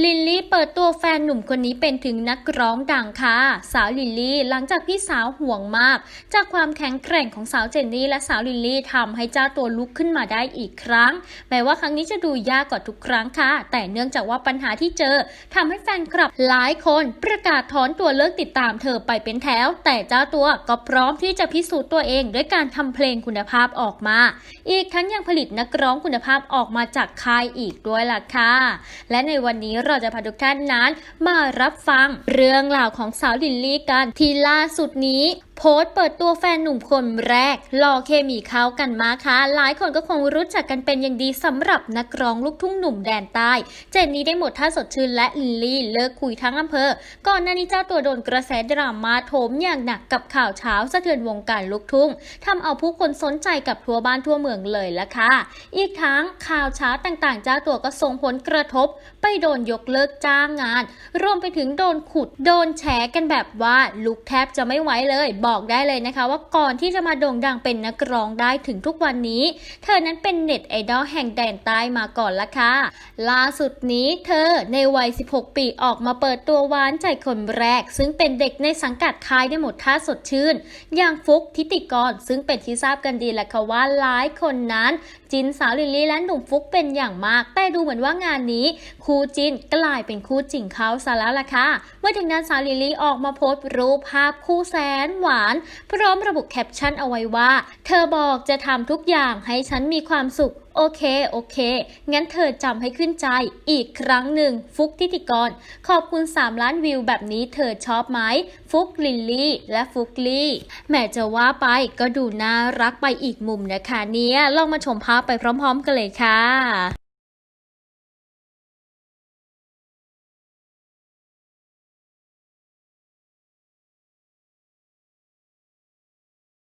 ลิลลี่เปิดตัวแฟนหนุ่มคนนี้เป็นถึงนักร้องดังค่ะ สาวลิลลี่หลังจากพี่สาวห่วงมาก จากความแข็งแกร่งของสาวเจนนี่และสาวลิลลี่ทำให้เจ้าตัวลุกขึ้นมาได้อีกครั้ง แม้ว่าครั้งนี้จะดูยากกว่าทุกครั้งค่ะ แต่เนื่องจากว่าปัญหาที่เจอทำให้แฟนคลับหลายคนประกาศถอนตัวเลิกติดตามเธอไปเป็นแถว แต่เจ้าตัวก็พร้อมที่จะพิสูจน์ตัวเองด้วยการทำเพลงคุณภาพออกมา อีกทั้งยังผลิตนักร้องคุณภาพออกมาจากค่ายอีกด้วยล่ะค่ะ และในวันนี้เราจะพาทุกท่านนั้น มารับฟังเรื่องราวของสาวลินลี่กันที่ล่าสุดนี้ โพสต์เปิดตัวแฟนหนุ่มคนแรกหล่อเคมีเข้ากันมาค่ะ หลายคนก็คงรู้จักกันเป็นอย่างดีสำหรับนักร้องลูกทุ่งหนุ่มแดนใต้ เจนนี่ได้หมดท่าสดชื่นและลิลลี่เลิกคุยทั้งอำเภอ ก่อนหน้านี้เจ้าตัวโดนกระแสดราม่าโถมอย่างหนักกับข่าวเช้าสะเทือนวงการลูกทุ่งทำเอาผู้คนสนใจกับทั่วบ้านทั่วเมืองเลยละค่ะ อีกทั้งข่าวเช้าต่างๆ เจ้าตัวก็ส่งผลกระทบ ไปโดนยกเลิกจ้างงาน รวมไปถึงโดนขุดโดนแฉกันแบบว่าลุกแทบจะไม่ไหวเลยบอกอกได้เลยนะคะว่าก่อนที่จะมาโด่งดังเป็นนักร้องได้ถึงทุกวันนี้ เธอนั้นเป็นเน็ตไอดอลแห่งแดนใต้มาก่อนละค่ะ ล่าสุดนี้เธอในวัย 16 ปีออกมาเปิดตัวหวานใจคนแรก ซึ่งเป็นเด็กในสังกัดค่ายได้หมดท่าสดชื่น อย่างฟุกทิติกร ซึ่งเป็นที่ทราบกันดีแหละค่ะว่าหลายคนนั้นจินสาวลิลลี่และหนุ่มฟุกเป็นอย่างมาก แต่ดูเหมือนว่างานนี้คู่จินกลายเป็นคู่จริงเขาซะแล้วล่ะค่ะเมื่อถึงนั้นสาวลิลลี่ออกมาโพสต์รูปภาพคู่แสนหวานพร้อมระบุแคปชั่นเอาไว้ว่า เธอบอกจะทำทุกอย่างให้ฉันมีความสุขโอเค โอเค งั้นเธอจำให้ขึ้นใจ อีกครั้งหนึ่ง ฟุกทิติกร ขอบคุณ 3 ล้านวิวแบบนี้เธอชอบไหม ฟุกลิลลี่ และฟุกลี่ แม้จะว่าไปก็ดูน่ารักไปอีกมุมนะคะเนี่ย ลองมาชมภาพไปพร้อม ๆ กันเลยค่ะ